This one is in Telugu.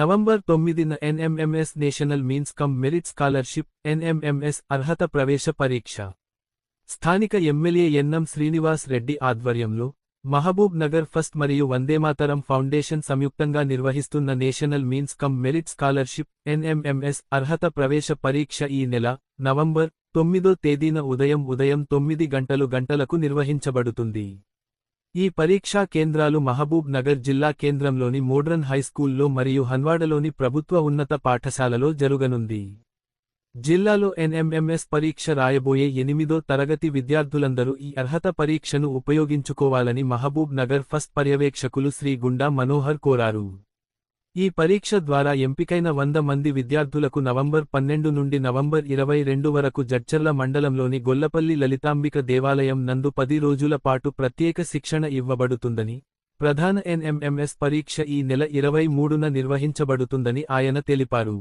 నవంబర్ తొమ్మిదిన NMMS national means cum merit scholarship NMMS అర్హత ప్రవేశ పరీక్ష. స్థానిక ఎమ్మెల్యే ఎన్నం శ్రీనివాస్ రెడ్డి ఆధ్వర్యంలో మహబూబ్ నగర్ ఫస్ట్ మరియు వందేమాతరం ఫౌండేషన్ సంయుక్తంగా నిర్వహిస్తున్న national means cum merit scholarship NMMS అర్హత ప్రవేశ పరీక్ష ఈ నెల నవంబర్ తొమ్మిదో తేదీన ఉదయం ఉదయం తొమ్మిది గంటలు గంటలకు నిర్వహించబడుతుంది. ఈ పరీక్షా కేంద్రాలు మహబూబ్ నగర్ జిల్లా కేంద్రంలోని మోడ్రన్ హైస్కూల్లో మరియు హన్వాడలోని ప్రభుత్వ ఉన్నత పాఠశాలలో జరుగనుంది. జిల్లాలో ఎన్ఎంఎంఎస్ పరీక్ష రాయబోయే ఎనిమిదో తరగతి విద్యార్థులందరూ ఈ అర్హత పరీక్షను ఉపయోగించుకోవాలని మహబూబ్ నగర్ ఫస్ట్ పర్యవేక్షకులు శ్రీ గుండా మనోహర్ కోరారు. ఈ పరీక్ష ద్వారా ఎంపికైన వంద మంది విద్యార్థులకు నవంబర్ పన్నెండు నుండి నవంబర్ ఇరవై రెండు వరకు జడ్చర్ల మండలంలోని గొల్లపల్లి లలితాంబిక దేవాలయం నందు పది రోజుల పాటు ప్రత్యేక శిక్షణ ఇవ్వబడుతుందని ప్రధాన ఎన్ఎంఎంఎస్ పరీక్ష ఈ నెల ఇరవై మూడున నిర్వహించబడుతుందని ఆయన తెలిపారు.